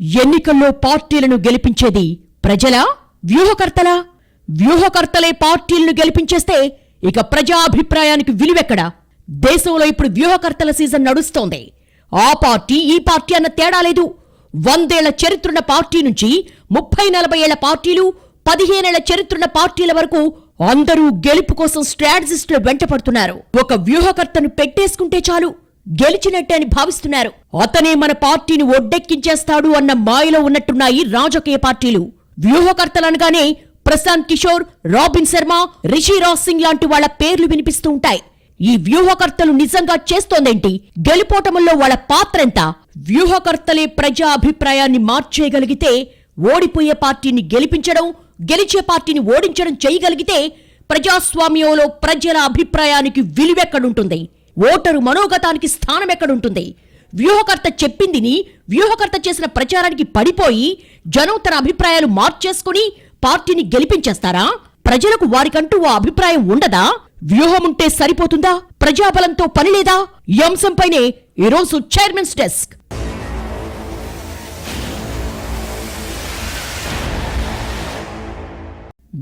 ఎన్నికల్లో పార్టీలను గెలిపించేది ప్రజలా? వ్యూహకర్తలా? వ్యూహకర్తలే పార్టీలను గెలిపించేస్తే ఇక ప్రజాభిప్రాయానికి విలువెక్కడా? దేశంలో ఇప్పుడు వ్యూహకర్తల సీజన్ నడుస్తోంది. ఆ పార్టీ ఈ పార్టీ అన్న తేడా లేదు. వందేళ్ళ చరిత్రున్న పార్టీ నుంచి ముప్పై నలభై ఏళ్ళ పార్టీలు పదిహేనేళ్ళ చరిత్రున్న పార్టీల వరకు అందరూ గెలుపు కోసం స్ట్రాటజిస్టులు వెంటపడుతున్నారు. ఒక వ్యూహకర్తను పెట్టేసుకుంటే చాలు. గెలిచినట్టే అని భావిస్తున్నారు. అతనే మన పార్టీని ఒడ్డెక్కించేస్తాడు అన్న మాయలో ఉన్నట్టున్నాయి రాజకీయ పార్టీలు. వ్యూహకర్తలనగానే ప్రశాంత్ కిషోర్ రాబిన్ శర్మ రిషి రాజ్ సింగ్ లాంటి వాళ్ళ పేర్లు వినిపిస్తూ ఉంటాయి. ఈ వ్యూహకర్తలు నిజంగా చేస్తోందేంటి? గెలుపోటముల్లో వాళ్ళ పాత్రెంత? వ్యూహకర్తలే ప్రజా అభిప్రాయాన్ని మార్చేయగలిగితే ఓడిపోయే పార్టీని గెలిపించడం గెలిచే పార్టీని ఓడించడం చేయగలిగితే ప్రజాస్వామ్యంలో ప్రజల అభిప్రాయానికి విలువెక్కడుంటుంది? ఓటరు మనోగతానికి స్థానం ఎక్కడుంటుంది? వ్యూహకర్త చెప్పిందిని వ్యూహకర్త చేసిన ప్రచారానికి పడిపోయి జనం తన అభిప్రాయాలు మార్చేసుకుని పార్టీని గెలిపించేస్తారా? ప్రజలకు వారికంటూ ఓ అభిప్రాయం ఉండదా? వ్యూహముంటే సరిపోతుందా? ప్రజాబలంతో పనిలేదా? ఈ అంశంపైనే ఈరోజు చైర్మన్స్ డెస్క్.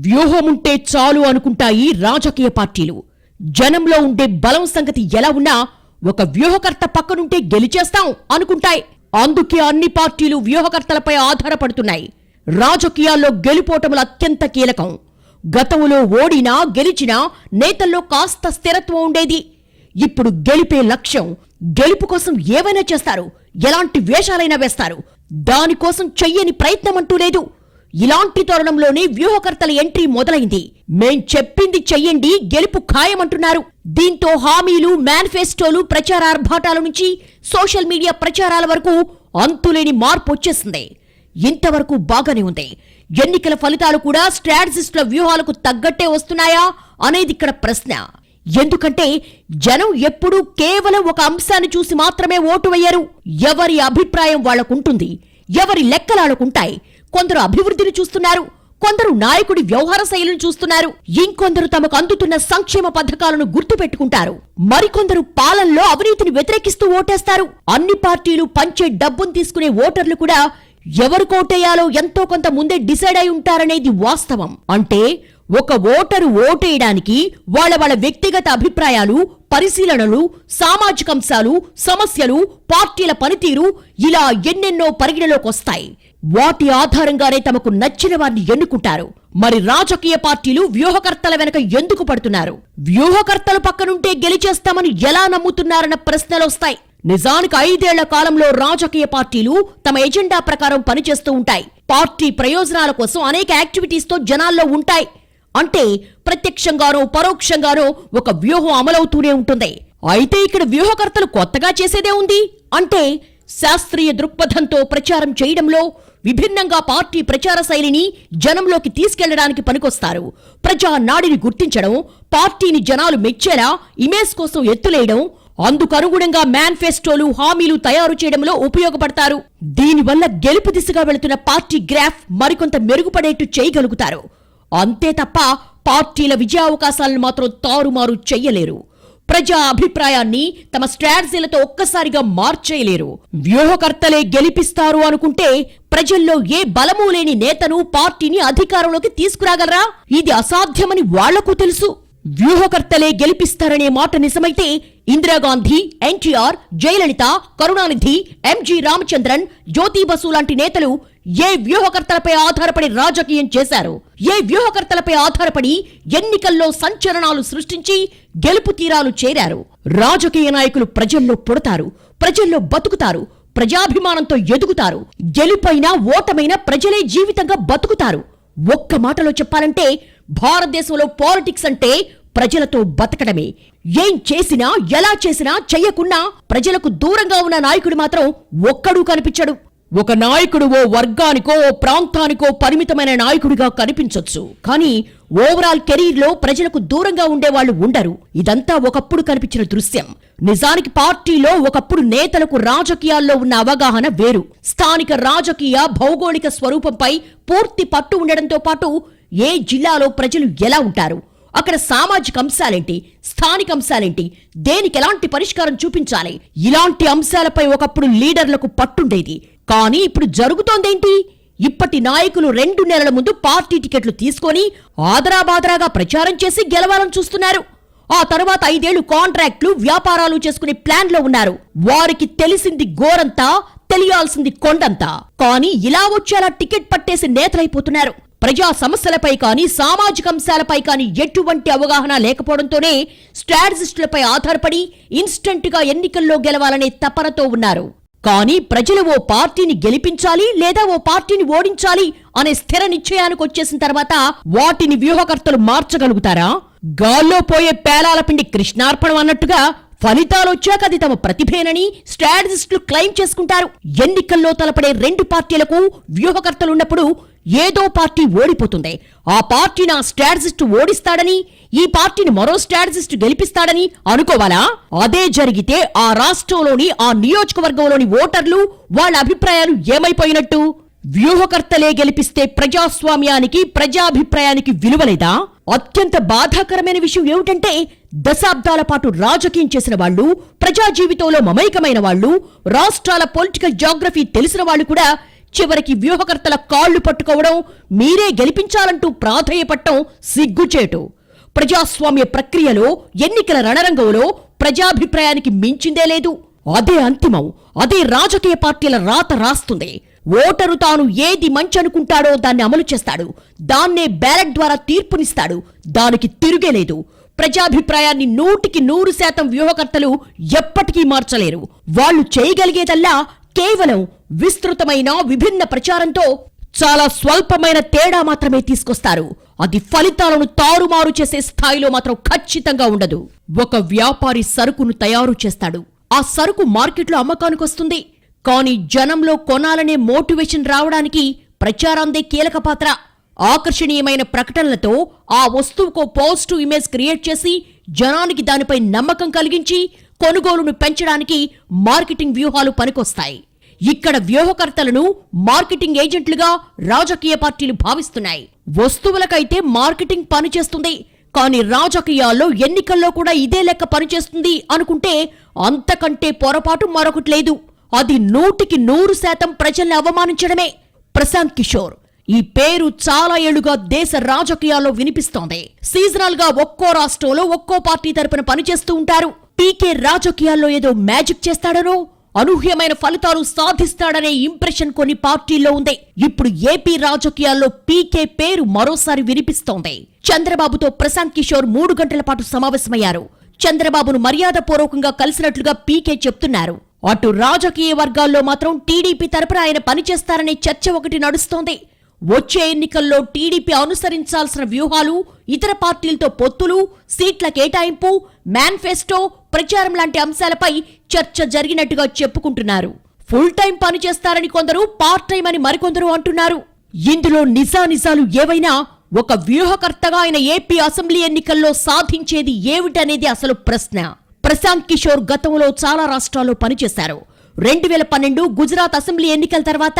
వ్యూహముంటే చాలు అనుకుంటాయి రాజకీయ పార్టీలు. జనంలో ఉండే బలం సంగతి ఎలా ఉన్నా ఒక వ్యూహకర్త పక్కనుంటే గెలిచేస్తాం అనుకుంటాయి. అందుకే అన్ని పార్టీలు వ్యూహకర్తలపై ఆధారపడుతున్నాయి. రాజకీయాల్లో గెలుపోటములు అత్యంత కీలకం. గతంలో ఓడినా గెలిచినా నేతల్లో కాస్త స్థిరత్వం ఉండేది. ఇప్పుడు గెలిపే లక్ష్యం గెలుపు కోసం ఏవైనా చేస్తారు. ఎలాంటి వేషాలైనా వేస్తారు. దానికోసం చెయ్యని ప్రయత్నం అంటూ లేదు. ఇలాంటి తరుణంలోనే వ్యూహకర్తల ఎంట్రీ మొదలైంది. మేం చెప్పింది చెయ్యండి గెలుపు ఖాయమంటున్నారు. దీంతో హామీలు మేనిఫెస్టోలు ప్రచారార్భాటాల నుంచి సోషల్ మీడియా ప్రచారాల వరకు అంతులేని మార్పు వచ్చేసింది. ఇంతవరకు బాగానే ఉంది. ఎన్నికల ఫలితాలు కూడా స్ట్రాటజిస్టుల వ్యూహాలకు తగ్గట్టే వస్తున్నాయా అనేది ఇక్కడ ప్రశ్న. ఎందుకంటే జనం ఎప్పుడూ కేవలం ఒక అంశాన్ని చూసి మాత్రమే ఓటు వేయరు. ఎవరి అభిప్రాయం వాళ్ళకుంటుంది ఎవరి లెక్కలాడుకుంటాయి కొందరు అభివృద్ధిని చూస్తున్నారు కొందరు నాయకుడి వ్యవహార శైలిని చూస్తున్నారు ఇంకొందరు తమకు అందుతున్న సంక్షేమ పథకాలను గుర్తుపెట్టుకుంటారు. మరికొందరు పాలనలో అవినీతిని వ్యతిరేకిస్తూ ఓటేస్తారు. అన్ని పార్టీలు పంచే డబ్బును తీసుకునే ఓటర్లు కూడా ఎవరు కోటేయాలో ఎంతో కొంత ముందే డిసైడ్ అయి ఉంటారనేది వాస్తవం. అంటే ఒక ఓటరు ఓటేయడానికి వాళ్ళ వాళ్ళ వ్యక్తిగత అభిప్రాయాలు పరిశీలనలు సామాజిక అంశాలు సమస్యలు పార్టీల పనితీరు ఇలా ఎన్నెన్నో పరిగణలోకి వస్తాయి. వాటి ఆధారంగానే తమకు నచ్చిన వారిని ఎన్నుకుంటారు. మరి రాజకీయ పార్టీలు వ్యూహకర్తల వెనక ఎందుకు పడుతున్నారు? వ్యూహకర్తలు పక్కనుంటే గెలిచేస్తామని ఎలా నమ్ముతున్నారన్న ప్రశ్నలొస్తాయి నిజానికి ఐదేళ్ళ కాలంలో రాజకీయ పార్టీలు తమ ఎజెండా ప్రకారం పనిచేస్తూ ఉంటాయి. పార్టీ ప్రయోజనాల కోసం అనేక యాక్టివిటీస్తో జనాల్లో ఉంటాయి. అంటే ప్రత్యక్షంగానో పరోక్షంగానో ఒక వ్యూహం అమలవుతూనే ఉంటుంది. అయితే ఇక్కడ వ్యూహకర్తలు కొత్తగా చేసేదే ఉంది? అంటే శాస్త్రీయ దృక్పథంతో ప్రచారం చేయడంలో విభిన్నంగా పార్టీ ప్రచార శైలిని జనంలోకి తీసుకెళ్ళడానికి పనికొస్తారు. ప్రజా నాడిని గుర్తించడం పార్టీని జనాలు మెచ్చేలా ఇమేజ్ కోసం ఎత్తులేయడం అందుకనుగుణంగా మేనిఫెస్టోలు హామీలు తయారు చేయడంలో ఉపయోగపడతారు. దీనివల్ల గెలుపు దిశగా వెళుతున్న పార్టీ గ్రాఫ్ మరికొంత మెరుగుపడేట్టు చేయగలుగుతారు. అంతే తప్ప పార్టీల విజయావకాశాలను మాత్రం తారుమారు చెయ్యలేరు. ప్రజా అభిప్రాయాన్ని తమ స్ట్రాటజీలతో ఒక్కసారిగా మార్చేయలేరు. వ్యూహకర్తలే గెలిపిస్తారు అనుకుంటే ప్రజల్లో ఏ బలమూ లేని నేతను పార్టీని అధికారంలోకి తీసుకురాగలరా? ఇది అసాధ్యమని వాళ్ళకు తెలుసు. వ్యూహకర్తలే గెలిపిస్తారనే మాట నిజమైతే ఇందిరాగాంధీ ఎన్టీఆర్ జయలలిత కరుణానిధి ఎంజి రామచంద్రన్ జ్యోతి బసు లాంటి నేతలు ఏ వ్యూహకర్తలపై ఆధారపడి రాజకీయం చేశారు? ఏ వ్యూహకర్తలపై ఆధారపడి ఎన్నికల్లో సంచలనాలు సృష్టించి గెలుపు తీరాలు చేరారు? రాజకీయ నాయకులు ప్రజల్లో పుడతారు ప్రజల్లో బతుకుతారు ప్రజాభిమానంతో ఎదుగుతారు. గెలుపైనా ఓటమైనా ప్రజలే జీవితంగా బతుకుతారు. ఒక్క మాటలో చెప్పాలంటే భారతదేశంలో పాలిటిక్స్ అంటే ప్రజలతో బతకడమే. ఏం చేసినా ఎలా చేసినా చెయ్యకున్నా ప్రజలకు దూరంగా ఉన్న నాయకుడు మాత్రం ఒక్కడూ కనిపించడు. ఒక నాయకుడు ఓ వర్గానికో ఓ ప్రాంతానికో పరిమితమైన నాయకుడిగా కనిపించొచ్చు. కానీ ఓవరాల్ కెరీర్లో ప్రజలకు దూరంగా ఉండేవాళ్ళు ఉండరు. ఇదంతా ఒకప్పుడు కనిపించిన దృశ్యం. నిజానికి పార్టీలో ఒకప్పుడు నేతలకు రాజకీయాల్లో ఉన్న అవగాహన వేరు. స్థానిక రాజకీయ భౌగోళిక స్వరూపంపై పూర్తి పట్టు ఉండడంతో పాటు ఏ జిల్లాలో ప్రజలు ఎలా ఉంటారు? అక్కడ సామాజిక అంశాలేంటి? స్థానిక అంశాలేంటి? దేనికి ఎలాంటి పరిష్కారం చూపించాలి? ఇలాంటి అంశాలపై ఒకప్పుడు లీడర్లకు పట్టుండేది. కానీ ఇప్పుడు జరుగుతోందేంటి? ఇప్పటి నాయకులు రెండు నెలల ముందు పార్టీ టికెట్లు తీసుకొని ఆదరాబాదరాగా ప్రచారం చేసి గెలవాలని చూస్తున్నారు. ఆ తర్వాత ఐదేళ్ళు కాంట్రాక్ట్లు వ్యాపారాలు చేసుకునే ప్లాన్లో ఉన్నారు. వారికి తెలిసింది గోరంతా తెలియాల్సింది కొండంతా. కానీ ఇలా వచ్చేలా టికెట్ పట్టేసి నేతలైపోతున్నారు. ప్రజా సమస్యలపై కానీ సామాజిక అంశాలపై కానీ ఎటువంటి అవగాహన లేకపోవడంతోనే స్ట్రాటజిస్టులపై ఆధారపడి ఇన్స్టంట్గా ఎన్నికల్లో గెలవాలనే తపనతో ఉన్నారు. కానీ ప్రజలు ఓ పార్టీని గెలిపించాలి లేదా ఓ పార్టీని ఓడించాలి అనే స్థిర నిశ్చయానికి వచ్చేసిన తర్వాత వాటిని వ్యూహకర్తలు మార్చగలుగుతారా? గాల్లో పోయే పేలాల పిండి కృష్ణార్పణం అన్నట్టుగా ఫలితాలు వచ్చాక అది తమ ప్రతిభేనని స్ట్రాటజిస్టులు క్లెయిమ్ చేసుకుంటారు. ఎన్నికల్లో తలపడే రెండు పార్టీలకు వ్యూహకర్తలున్నప్పుడు ఏదో పార్టీ ఓడిపోతుంది. ఆ పార్టీ నా స్ట్రాటజిస్ట్ ఓడిస్తాడని ఈ పార్టీని మరో స్ట్రాటజిస్ట్ గెలిపిస్తాడని అనుకోవాలా? అదే జరిగితే ఆ రాష్ట్రంలోని ఆ నియోజకవర్గంలోని ఓటర్లు వాళ్ళ అభిప్రాయాలు ఏమైపోయినట్టు? వ్యూహకర్తలే గెలిపిస్తే ప్రజాస్వామ్యానికి ప్రజాభిప్రాయానికి విలువలేదా అత్యంత బాధాకరమైన విషయం ఏమిటంటే దశాబ్దాల పాటు రాజకీయం చేసిన వాళ్ళు ప్రజా జీవితంలో మమైకమైన వాళ్ళు రాష్ట్రాల పొలిటికల్ జాగ్రఫీ తెలిసిన వాళ్ళు కూడా చివరికి వ్యూహకర్తల కాళ్ళు పట్టుకోవడం మీరే గెలిపించాలంటూ ప్రాధేయపట్టం సిగ్గుచేటు. ప్రజాస్వామ్య ప్రక్రియలో ఎన్నికల రణరంగంలో ప్రజాభిప్రాయానికి మించిందే లేదు. అదే అంతిమం అదే రాజకీయ పార్టీల రాత రాస్తుంది. ఓటరు తాను ఏది మంచి అనుకుంటాడో దాన్ని అమలు చేస్తాడు. దాన్నే బ్యాలెట్ ద్వారా తీర్పునిస్తాడు. దానికి తిరుగేలేదు ప్రజాభిప్రాయాన్ని నూటికి నూరు శాతం వ్యూహకర్తలు ఎప్పటికీ మార్చలేరు. వాళ్ళు చేయగలిగేదల్లా కేవలం విస్తృతమైన విభిన్న ప్రచారంతో చాలా స్వల్పమైన తేడా మాత్రమే తీసుకొస్తారు. అది ఫలితాలను తారుమారు చేసే స్థాయిలో మాత్రం ఖచ్చితంగా ఉండదు. ఒక వ్యాపారి సరుకును తయారు చేస్తాడు. ఆ సరుకు మార్కెట్లో అమ్మకానికొస్తుంది. కానీ జనంలో కొనాలనే మోటివేషన్ రావడానికి ప్రచారందే కీలక పాత్ర. ఆకర్షణీయమైన ప్రకటనలతో ఆ వస్తువుకో పాజిటివ్ ఇమేజ్ క్రియేట్ చేసి జనానికి దానిపై నమ్మకం కలిగించి కొనుగోలును పెంచడానికి మార్కెటింగ్ వ్యూహాలు పనికొస్తాయి. ఇక్కడ వ్యూహకర్తలను మార్కెటింగ్ ఏజెంట్లుగా రాజకీయ పార్టీలు భావిస్తున్నాయి. వస్తువులకైతే మార్కెటింగ్ పనిచేస్తుంది కానీ రాజకీయాల్లో ఎన్నికల్లో కూడా ఇదే లెక్క పనిచేస్తుంది అనుకుంటే అంతకంటే పొరపాటు మరొకటి లేదు. అది నూటికి నూరు శాతం ప్రజల్ని అవమానించడమే. ప్రశాంత్ కిషోర్ ఈ పేరు చాలా ఏళ్ళుగా దేశ రాజకీయాల్లో వినిపిస్తోంది. సీజనల్గా ఒక్కో రాష్ట్రంలో ఒక్కో పార్టీ తరపున పనిచేస్తూ ఉంటారు. పీకే రాజకీయాల్లో ఏదో మ్యాజిక్ చేస్తాడనో అనూహ్యమైన ఫలితాలు సాధిస్తాడనే ఇంప్రెషన్ కొన్ని పార్టీల్లో ఉంది. ఇప్పుడు ఏపీ రాజకీయాల్లో పీకే పేరు మరోసారి వినిపిస్తోంది. చంద్రబాబుతో ప్రశాంత్ కిషోర్ మూడు గంటల పాటు సమావేశమయ్యారు. చంద్రబాబును మర్యాదపూర్వకంగా కలిసినట్లుగా పీకే చెప్తున్నారు. అటు రాజకీయ వర్గాల్లో మాత్రం టీడీపీ తరపున ఆయన పనిచేస్తారనే చర్చ ఒకటి నడుస్తోంది. వచ్చే ఎన్నికల్లో టీడీపీ అనుసరించాల్సిన వ్యూహాలు ఇతర పార్టీలతో పొత్తులు సీట్ల కేటాయింపు మేనిఫెస్టో ప్రచారం లాంటి అంశాలపై చర్చ జరిగినట్టుగా చెప్పుకుంటున్నారు. ఫుల్ టైం పనిచేస్తారని కొందరు పార్ట్ టైం అని మరికొందరు అంటున్నారు. ఇందులో నిజానిజాలు ఏవైనా ఒక వ్యూహకర్తగా ఆయన ఏపీ అసెంబ్లీ ఎన్నికల్లో సాధించేది ఏమిటనేది అసలు ప్రశ్న. ప్రశాంత్ కిషోర్ గతంలో చాలా రాష్ట్రాల్లో పనిచేశారు. రెండు వేల పన్నెండు గుజరాత్ అసెంబ్లీ ఎన్నికల తర్వాత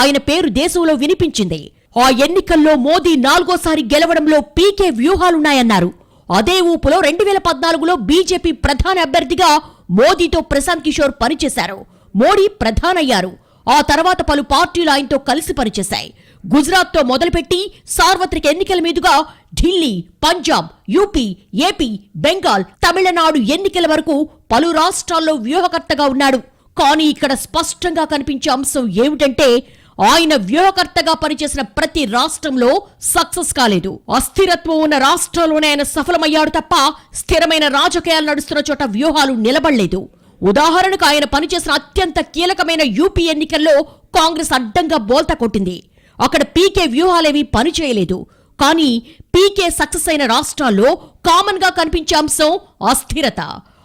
ఆయన పేరు దేశంలో వినిపించింది. ఆ ఎన్నికల్లో మోదీ నాలుగోసారి గెలవడంలో పీకే వ్యూహాలున్నాయన్నారు. అదే ఊపులో రెండు వేల పద్నాలుగులో బీజేపీ ప్రధాన అభ్యర్థిగా మోదీతో ప్రశాంత్ కిషోర్ పనిచేశారు. మోడీ ప్రధానయ్యారు. ఆ తర్వాత పలు పార్టీలు ఆయనతో కలిసి పనిచేశాయి. గుజరాత్తో మొదలుపెట్టి సార్వత్రిక ఎన్నికల మీదుగా ఢిల్లీ పంజాబ్ యూపీ ఏపీ బెంగాల్ తమిళనాడు ఎన్నికల వరకు పలు రాష్ట్రాల్లో వ్యూహకర్తగా ఉన్నాడు. కానీ ఇక్కడ స్పష్టంగా కనిపించే అంశం ఏమిటంటే ఆయన వ్యూహకర్తగా పనిచేసిన ప్రతి రాష్ట్రంలో సక్సెస్ కాలేదు. అస్థిరత్వం ఉన్న రాష్ట్రంలోనే ఆయన సఫలమయ్యాడు తప్ప స్థిరమైన రాజకీయాలు నడుస్తున్న చోట వ్యూహాలు నిలబడలేదు. ఉదాహరణకు ఆయన పనిచేసిన అత్యంత కీలకమైన యూపీ ఎన్నికల్లో కాంగ్రెస్ అడ్డంగా బోల్తా కొట్టింది. అక్కడ పీకే వ్యూహాలేవి పనిచేయలేదు. కానీ పీకే సక్సెస్ అయిన రాష్ట్రాల్లో కామన్గా కనిపించే అంశం అస్థిరత.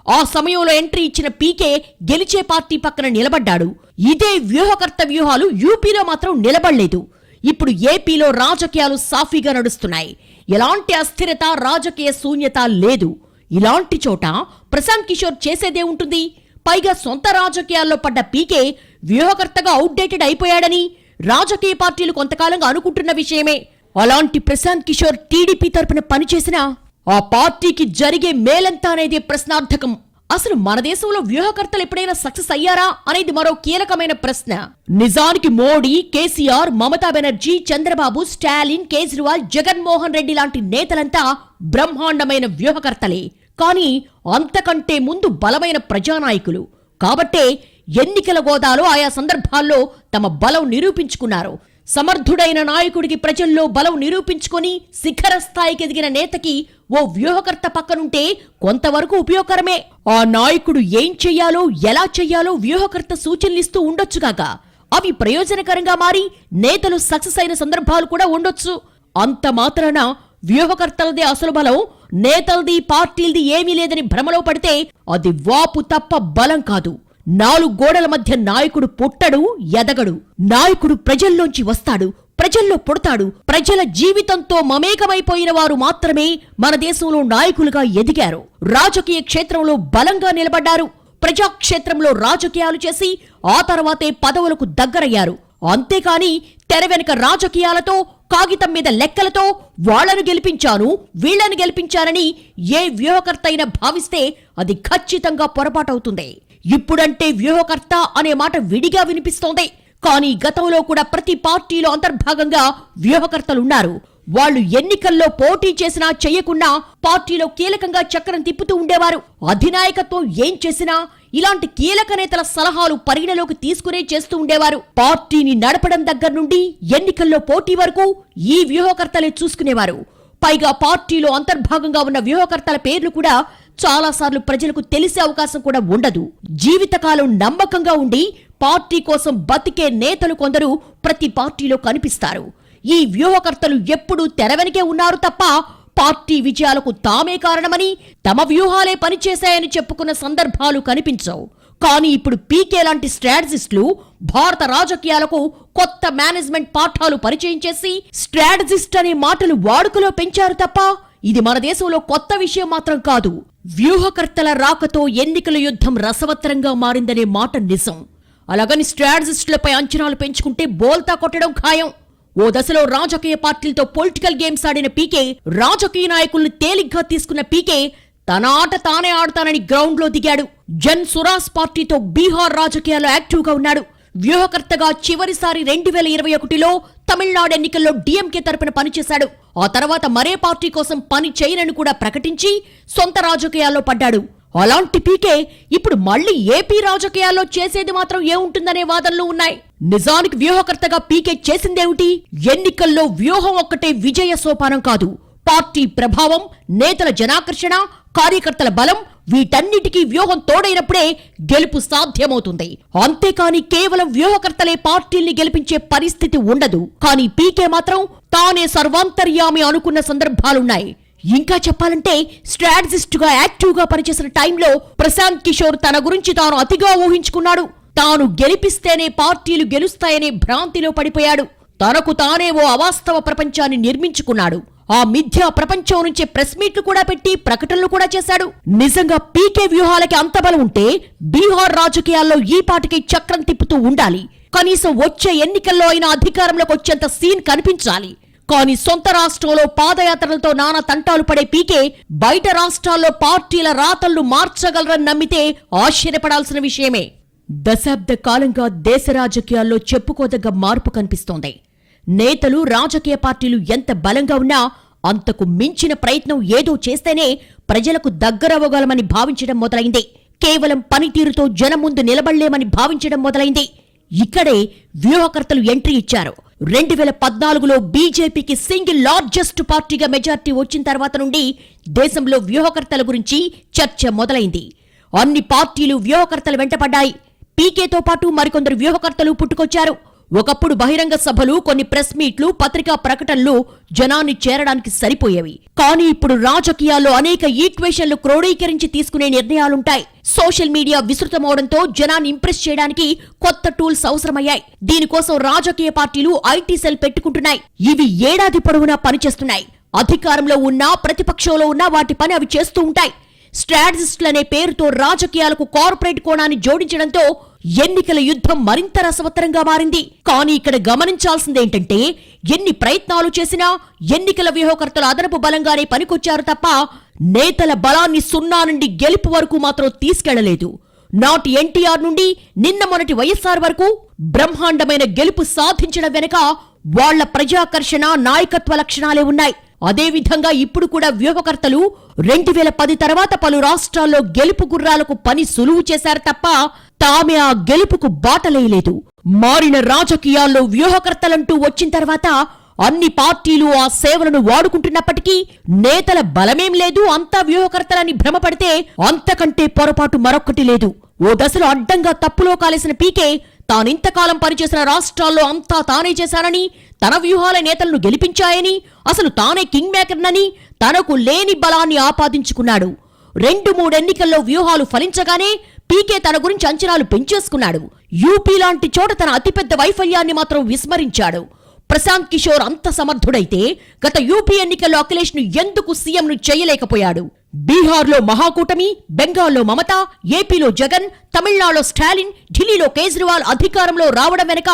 ఆ సమయంలో ఎంట్రీ ఇచ్చిన పీకే గెలిచే పార్టీ పక్కన నిలబడ్డాడు. ఇదే వ్యూహకర్త వ్యూహాలు యూపీలో మాత్రం నిలబడలేదు. ఇప్పుడు ఏపీలో రాజకీయాలు సాఫీగా నడుస్తున్నాయి. ఎలాంటి అస్థిరత రాజకీయ శూన్యత లేదు. ఇలాంటి చోట ప్రశాంత్ కిషోర్ చేసేదే ఉంటుంది. పైగా సొంత రాజకీయాల్లో పడ్డ పీకే వ్యూహకర్తగా అవుట్డేటెడ్ అయిపోయాడని రాజకీయ పార్టీలు కొంతకాలంగా అనుకుంటున్న విషయమే. అలాంటి ప్రశాంత్ కిషోర్ టీడీపీ తరపున పనిచేసినా ఆ పార్టీకి జరిగే మేలంతా అనేది ప్రశ్నార్థకం. అసలు మన దేశంలో వ్యూహకర్తలు ఎప్పుడైనా సక్సెస్ అయ్యారా అనేది మరో కీలకమైన ప్రశ్న. నిజానికి మోడీ కేసీఆర్ మమతా బెనర్జీ చంద్రబాబు స్టాలిన్ కేజ్రీవాల్ జగన్మోహన్ రెడ్డి లాంటి నేతలంతా బ్రహ్మాండమైన వ్యూహకర్తలే. కానీ అంతకంటే ముందు బలమైన ప్రజానాయకులు. కాబట్టే ఎన్నికల గోదాలో ఆయా సందర్భాల్లో తమ బలం నిరూపించుకున్నారు. సమర్థుడైన నాయకుడికి ప్రజల్లో బలం నిరూపించుకొని శిఖర స్థాయికి ఎదిగిన నేతకి ఓ వ్యూహకర్త పక్కనుంటే కొంతవరకు ఉపయోగకరమే. ఆ నాయకుడు ఏం చెయ్యాలో ఎలా చెయ్యాలో వ్యూహకర్త సూచనలిస్తూ ఉండొచ్చుగాక అవి ప్రయోజనకరంగా మారి నేతలు సక్సెస్ అయిన సందర్భాలు కూడా ఉండొచ్చు. అంత మాత్రాన వ్యూహకర్తలదే అసలు బలం నేతలది పార్టీలది ఏమీ లేదని భ్రమలో పడితే అది వాపు తప్ప బలం కాదు. నాలుగు గోడల మధ్య నాయకుడు పుట్టడు ఎదగడు. నాయకుడు ప్రజల్లోంచి వస్తాడు ప్రజల్లో పుడతాడు. ప్రజల జీవితంతో మమేకమైపోయిన వారు మాత్రమే మన దేశంలో నాయకులుగా ఎదిగారు. రాజకీయ క్షేత్రంలో బలంగా నిలబడ్డారు. ప్రజాక్షేత్రంలో రాజకీయాలు చేసి ఆ తర్వాతే పదవులకు దగ్గరయ్యారు. అంతేకాని తెర వెనుక రాజకీయాలతో కాగితం మీద లెక్కలతో వాళ్ళను గెలిపించాను వీళ్ళను గెలిపించానని ఏ వ్యూహకర్త అయినా భావిస్తే అది ఖచ్చితంగా పొరపాటవుతుంది. ఇప్పుడంటే వ్యూహకర్త అనే మాట విడిగా వినిపిస్తోంది. కానీ గతంలో కూడా ప్రతి పార్టీలో అంతర్భాగంగా వ్యూహకర్తలున్నారు. వాళ్ళు ఎన్నికల్లో పోటీ చేసినా చెయ్యకున్నా పార్టీలో కీలకంగా చక్రం తిప్పుతూ ఉండేవారు. అధినాయకత్వం ఏం చేసినా ఇలాంటి కీలక నేతల సలహాలు పరిగణలోకి తీసుకునే చేస్తూ ఉండేవారు. పార్టీని నడపడం దగ్గర నుండి ఎన్నికల్లో పోటీ వరకు ఈ వ్యూహకర్తలే చూసుకునేవారు. పైగా పార్టీలో అంతర్భాగంగా ఉన్న వ్యూహకర్తల పేర్లు కూడా చాలాసార్లు ప్రజలకు తెలిసే అవకాశం కూడా ఉండదు. జీవితకాలం నమ్మకంగా ఉండి పార్టీ కోసం బతికే నేతలు కొందరు ప్రతి పార్టీలో కనిపిస్తారు. ఈ వ్యూహకర్తలు ఎప్పుడూ తెరవెనకే ఉన్నారు తప్ప పార్టీ విజయాలకు తామే కారణమని తమ వ్యూహాలే పనిచేశాయని చెప్పుకున్న సందర్భాలు కనిపించవు. కానీ ఇప్పుడు పీకే లాంటి స్ట్రాటజిస్టులు భారత రాజకీయాలకు కొత్త మేనేజ్మెంట్ పాఠాలు పరిచయం చేసి స్ట్రాటజిస్ట్ అనే మాటలు వాడుకలో పెంచారు తప్ప ఇది మన దేశంలో కొత్త విషయం మాత్రం కాదు. వ్యూహకర్తల రాకతో ఎన్నికల యుద్ధం రసవత్తరంగా మారిందనే మాట నిజం. అలాగని స్ట్రాటజిస్టులపై అంచనాలు పెంచుకుంటే బోల్తా కొట్టడం ఖాయం. ఓ దశలో రాజకీయ పార్టీలతో పొలిటికల్ గేమ్స్ ఆడిన పీకే రాజకీయ నాయకుల్ని తేలిగ్గా తీసుకున్న పీకే తన ఆట తానే ఆడతానని గ్రౌండ్లో దిగాడు. జన్ సురాస్ పార్టీతో బీహార్ రాజకీయాల్లో యాక్టివ్గా ఉన్నాడు. వ్యూహకర్తగా చివరిసారి రెండు వేల ఇరవై ఒకటిలో తమిళనాడు ఎన్నికల్లో డిఎంకే తరపున పనిచేశాడు. ఆ తర్వాత మరే పార్టీ కోసం పని చేయనని కూడా ప్రకటించి సొంత రాజకీయాల్లో పడ్డాడు. అలాంటి పీకే ఇప్పుడు మళ్ళీ ఏపీ రాజకీయాల్లో చేసేది మాత్రం ఏముంటుందనే వాదనలు ఉన్నాయి. నిజానికి వ్యూహకర్తగా పీకే చేసిందేమిటి? ఎన్నికల్లో వ్యూహం ఒక్కటే విజయ సోపానం కాదు. పార్టీ ప్రభావం నేతల జనాకర్షణ కార్యకర్తల బలం వీటన్నిటికీ వ్యూహం తోడైనప్పుడే గెలుపు సాధ్యమవుతుంది. అంతేకాని కేవలం వ్యూహకర్తలే పార్టీల్ని గెలిపించే పరిస్థితి ఉండదు. కానీ పీకే మాత్రం తానే సర్వాంతర్యామి అనుకున్న సందర్భాలున్నాయి. ఇంకా చెప్పాలంటే స్ట్రాటజిస్ట్గా యాక్టివ్గా పనిచేసిన టైంలో ప్రశాంత్ కిషోర్ తన గురించి తాను అతిగా ఊహించుకున్నాడు. తాను గెలిపిస్తేనే పార్టీలు గెలుస్తాయనే భ్రాంతిలో పడిపోయాడు. తనకు తానే ఓ అవాస్తవ ప్రపంచాన్ని నిర్మించుకున్నాడు. ఆ మిథ్యా ప్రపంచం నుంచే ప్రెస్ మీట్లు కూడా పెట్టి ప్రకటనలు కూడా చేశాడు. నిజంగా పీకే వ్యూహాలకి అంత బలం ఉంటే బీహార్ రాజకీయాల్లో ఈ పాటికి చక్రం తిప్పుతూ ఉండాలి. కనీసం వచ్చే ఎన్నికల్లో అయినా అధికారంలోకి వచ్చేంత సీన్ కనిపించాలి. కానీ సొంత రాష్ట్రంలో పాదయాత్రలతో నానా తంటాలు పడే పీకే బయట రాష్ట్రాల్లో పార్టీల రాతళ్ళు మార్చగలరని నమ్మితే ఆశ్చర్యపడాల్సిన విషయమే. దశాబ్ద కాలంగా దేశ రాజకీయాల్లో చెప్పుకోదగ్గ మార్పు కనిపిస్తోంది. నేతలు రాజకీయ పార్టీలు ఎంత బలంగా ఉన్నా అంతకు మించిన ప్రయత్నం ఏదో చేస్తేనే ప్రజలకు దగ్గరవ్వగలమని భావించడం మొదలైంది. కేవలం పనితీరుతో జనం ముందు నిలబడలేమని భావించడం మొదలైంది. ఇక్కడే వ్యూహకర్తలు ఎంట్రీ ఇచ్చారు. రెండు వేల పద్నాలుగులో బీజేపీకి సింగిల్ లార్జెస్ట్ పార్టీగా మెజార్టీ వచ్చిన తర్వాత నుండి దేశంలో వ్యూహకర్తల గురించి చర్చ మొదలైంది. అన్ని పార్టీలు వ్యూహకర్తలు వెంటపడ్డాయి. పీకేతో పాటు మరికొందరు వ్యూహకర్తలు పుట్టుకొచ్చారు. ఒకప్పుడు బహిరంగ సభలు కొన్ని ప్రెస్ మీట్లు పత్రికా ప్రకటనలు జనాన్ని చేరడానికి సరిపోయేవి. కానీ ఇప్పుడు రాజకీయాల్లో అనేక ఈక్వేషన్లు క్రోడీకరించి తీసుకునే నిర్ణయాలుంటాయి. సోషల్ మీడియా విస్తృతమవడంతో జనాన్ని ఇంప్రెస్ చేయడానికి కొత్త టూల్స్ అవసరమయ్యాయి. దీనికోసం రాజకీయ పార్టీలు ఐటీ సెల్ పెట్టుకుంటున్నాయి. ఇవి ఏడాది పొడవునా పనిచేస్తున్నాయి. అధికారంలో ఉన్నా ప్రతిపక్షంలో ఉన్నా వాటి పని అవి చేస్తూ ఉంటాయి. స్ట్రాటజిస్టులనే పేరుతో రాజకీయాలకు కార్పొరేట్ కోణాన్ని జోడించడంతో ఎన్నికల యుద్ధం మరింత రసవత్తరంగా మారింది. కానీ ఇక్కడ గమనించాల్సిందేంటంటే ఎన్ని ప్రయత్నాలు చేసినా ఎన్నికల వ్యూహకర్తలు అదనపు బలంగానే పనికొచ్చారు తప్ప నేతల బలాన్ని సున్నా నుండి గెలుపు వరకు మాత్రం తీసుకెళ్ళలేదు. నాటి ఎన్టీఆర్ నుండి నిన్న మొన్నటి వైఎస్ఆర్ వరకు బ్రహ్మాండమైన గెలుపు సాధించడం వెనుక వాళ్ళ ప్రజాకర్షణ నాయకత్వ లక్షణాలే ఉన్నాయి. అదేవిధంగా ఇప్పుడు కూడా వ్యూహకర్తలు రెండు వేల పది తర్వాత పలు రాష్ట్రాల్లో గెలుపు గుర్రాలకు పని సులువు చేశారు తప్ప తామే ఆ గెలుపుకు బాటలేయలేదు. మారిన రాజకీయాల్లో వ్యూహకర్తలంటూ వచ్చిన తర్వాత అన్ని పార్టీలు ఆ సేవలను వాడుకుంటున్నప్పటికీ నేతల బలమేం లేదు అంతా వ్యూహకర్తలని భ్రమపడితే అంతకంటే పొరపాటు మరొక్కటి లేదు. ఓ దశలో అడ్డంగా తప్పులో కాలేసిన పీకే తానింతకాలం పనిచేసిన రాష్ట్రాల్లో అంతా తానే చేశానని తన వ్యూహాల నేతలను గెలిపించాయని అసలు తానే కింగ్ మేకర్నని తనకు లేని బలాన్ని ఆపాదించుకున్నాడు. రెండు మూడెన్నికల్లో వ్యూహాలు ఫలించగానే పీకే తన గురించి అంచనాలు పెంచేసుకున్నాడు. యూపీ లాంటి చోట తన అతిపెద్ద వైఫల్యాన్ని మాత్రం విస్మరించాడు. ప్రశాంత్ కిషోర్ అంత సమర్థుడైతే గత యూపీ ఎన్నికల్లో అఖిలేష్ను ఎందుకు సీఎంను చేయలేకపోయాడు? బీహార్లో మహాకూటమి బెంగాల్లో మమత ఏపీలో జగన్ తమిళనాడులో స్టాలిన్ ఢిల్లీలో కేజ్రీవాల్ అధికారంలో రావడం వెనక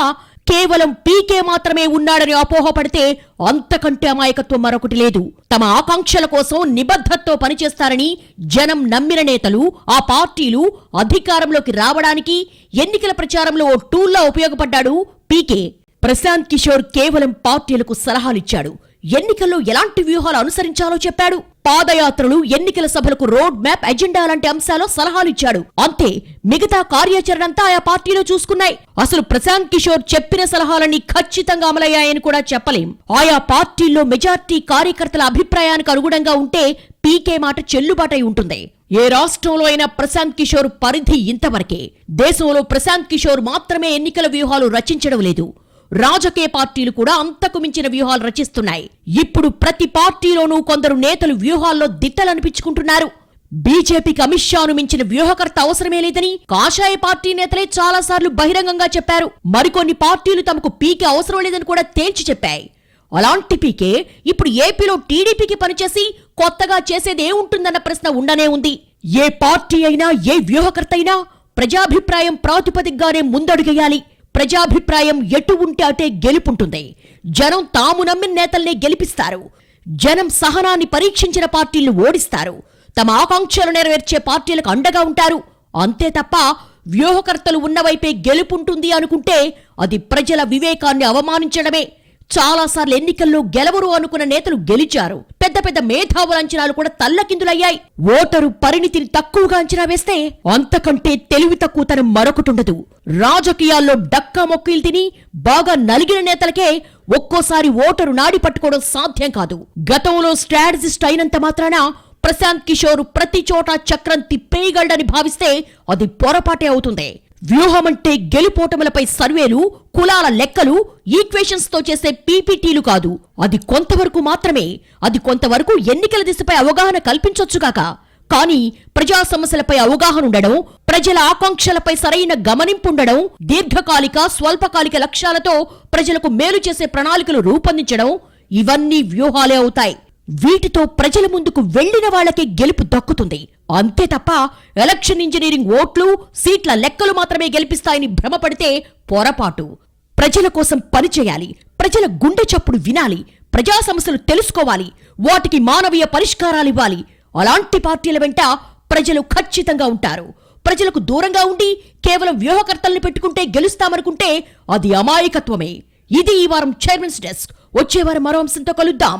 కేవలం పీకే మాత్రమే ఉన్నాడని అపోహపడితే అంతకంటే అమాయకత్వం మరొకటి లేదు. తమ ఆకాంక్షల కోసం నిబద్ధతతో పనిచేస్తారని జనం నమ్మిన నేతలు ఆ పార్టీలు అధికారంలోకి రావడానికి ఎన్నికల ప్రచారంలో ఓ టూల్లా ఉపయోగపడ్డాడు పీకే. ప్రశాంత్ కిషోర్ కేవలం పార్టీలకు సలహాలిచ్చాడు ఎన్నికల్లో ఎలాంటి వ్యూహాలు అనుసరించాలో చెప్పాడు. పాదయాత్రలు ఎన్నికల సభలకు రోడ్ మ్యాప్ ఎజెండా లాంటి అంశాల్లో సలహాలిచ్చాడు అంతే మిగతా కార్యాచరణ అంతా ఆయా పార్టీలో చూసుకున్నాయి. అసలు ప్రశాంత్ కిషోర్ చెప్పిన సలహాలన్నీ ఖచ్చితంగా అమలయ్యాయని కూడా చెప్పలేం. ఆయా పార్టీల్లో మెజార్టీ కార్యకర్తల అభిప్రాయానికి అనుగుణంగా ఉంటే పీకే మాట చెల్లుబాటై ఉంటుంది. ఏ రాష్ట్రంలో అయినా ప్రశాంత్ కిషోర్ పరిధి ఇంతవరకే. దేశంలో ప్రశాంత్ కిషోర్ మాత్రమే ఎన్నికల వ్యూహాలు రచించడం లేదు. రాజకీయ పార్టీలు కూడా అంతకు మించిన వ్యూహాలు రచిస్తున్నాయి. ఇప్పుడు ప్రతి పార్టీలోనూ కొందరు నేతలు వ్యూహాల్లో దిట్టలనిపించుకుంటున్నారు. బీజేపీకి అమిత్ షాను మించిన వ్యూహకర్త అవసరమే లేదని కాషాయ పార్టీ నేతలే చాలాసార్లు బహిరంగంగా చెప్పారు. మరికొన్ని పార్టీలు తమకు పీకే అవసరం లేదని కూడా తేల్చి చెప్పాయి. అలాంటి పీకే ఇప్పుడు ఏపీలో టీడీపీకి పనిచేసి కొత్తగా చేసేది ఏముంటుందన్న ప్రశ్న ఉండనే ఉంది. ఏ పార్టీ అయినా ఏ వ్యూహకర్త అయినా ప్రజాభిప్రాయం ప్రాతిపదికగానే ముందడుగేయాలి. ప్రజాభిప్రాయం ఎటు ఉంటే అటే గెలుపుంటుంది. జనం తాము నమ్మిన నేతల్నే గెలిపిస్తారు. జనం సహనాన్ని పరీక్షించిన పార్టీలను ఓడిస్తారు. తమ ఆకాంక్షలు నెరవేర్చే పార్టీలకు అండగా ఉంటారు. అంతే తప్ప వ్యూహకర్తలు ఉన్నవైపే గెలుపుంటుంది అనుకుంటే అది ప్రజల వివేకాన్ని అవమానించడమే. చాలాసార్లు ఎన్నికల్లో గెలవరు అనుకున్న నేతలు గెలిచారు. పెద్ద పెద్ద మేధావుల అంచనాలు కూడా తల్లకిందులయ్యాయి. ఓటరు పరిణితిని తక్కువగా అంచనా వేస్తే అంతకంటే తెలివి తక్కువతనం మరొకటుండదు రాజకీయాల్లో డక్కా మొక్కీలు తిని బాగా నలిగిన నేతలకే ఒక్కోసారి ఓటరు నాడి పట్టుకోవడం సాధ్యం కాదు. గతంలో స్ట్రాటజిస్ట్ అయినంత మాత్రాన ప్రశాంత్ కిషోర్ ప్రతి చోట చక్రం తిప్పేయగలడని భావిస్తే అది పొరపాటే అవుతుంది. వ్యూహమంటే గెలుపోటములపై సర్వేలు కులాల లెక్కలు ఈక్వేషన్స్తో చేసే పీపీటీలు కాదు. అది కొంతవరకు మాత్రమే. అది కొంతవరకు ఎన్నికల దిశపై అవగాహన కల్పించొచ్చుగాక కానీ ప్రజా సమస్యలపై అవగాహన ఉండడం ప్రజల ఆకాంక్షలపై సరైన గమనింపుండడం దీర్ఘకాలిక స్వల్పకాలిక లక్ష్యాలతో ప్రజలకు మేలు చేసే ప్రణాళికలు రూపొందించడం ఇవన్నీ వ్యూహాలే అవుతాయి. వీటితో ప్రజల ముందుకు వెళ్ళిన వాళ్ళకే గెలుపు దక్కుతుంది. అంతే తప్ప ఎలక్షన్ ఇంజనీరింగ్ ఓట్లు సీట్ల లెక్కలు మాత్రమే గెలిపిస్తాయని భ్రమపడితే పొరపాటు. ప్రజల కోసం పనిచేయాలి ప్రజల గుండె చప్పుడు వినాలి ప్రజా సమస్యలు తెలుసుకోవాలి వాటికి మానవీయ పరిష్కారాలివ్వాలి అలాంటి పార్టీల వెంట ప్రజలు ఖచ్చితంగా ఉంటారు. ప్రజలకు దూరంగా ఉండి కేవలం వ్యూహకర్తల్ని పెట్టుకుంటే గెలుస్తామనుకుంటే అది అమాయకత్వమే. ఇది ఈ వారం చైర్మన్స్ డెస్క్. వచ్చే వారం మరో అంశంతో కలుద్దాం.